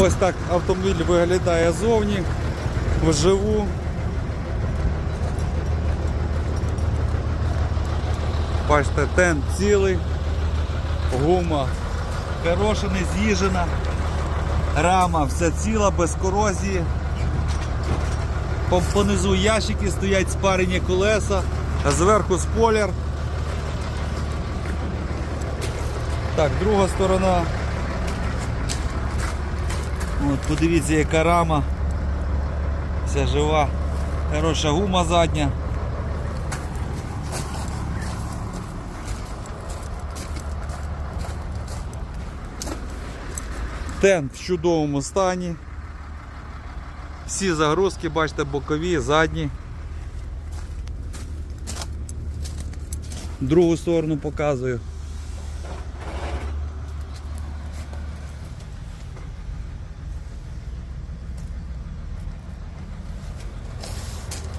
Ось так автомобіль виглядає зовні, вживу. Бачите, тент цілий, гума хороша, не з'їжена, рама все ціла, без корозії. Понизу ящики стоять спарені колеса, зверху спойлер. Так, друга сторона. От, подивіться, яка рама. Вся жива. Хороша гума задня. Тент в чудовому стані. Всі загрузки, бачите, бокові, задні. Другу сторону показую.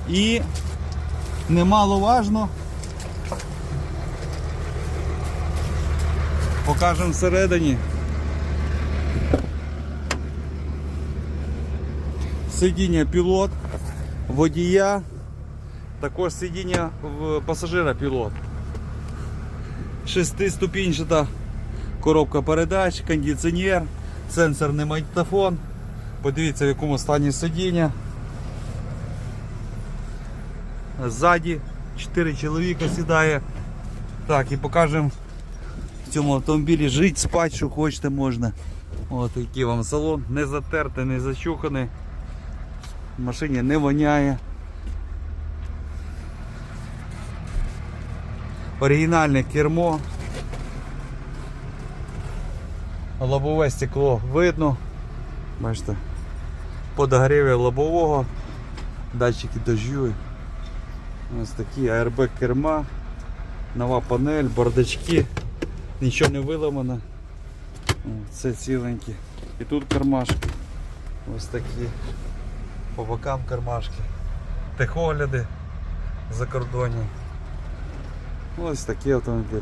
І немаловажно покажемо всередині. Сидіння пілот, водія, також сидіння пасажира пілот. Шестиступінчата коробка передач, кондиціонер, сенсорний магнітофон. Подивіться в якому стані сидіння. Ззаді 4 чоловіка сідає. Так, і покажемо в цьому автомобілі жити, спати, що хочете можна. От який вам салон, не затертий, не зачуханий. В машині не воняє. Оригінальне кермо. Лобове стекло видно. Бачите, подогріві лобового, датчики дождю. Ось такі АРБ керма, нова панель, бардачки, нічого не виламано. Це ціленькі. І тут кармашки. Ось такі. По бокам кармашки. Техогляди закордонні. Ось такі автомобілі.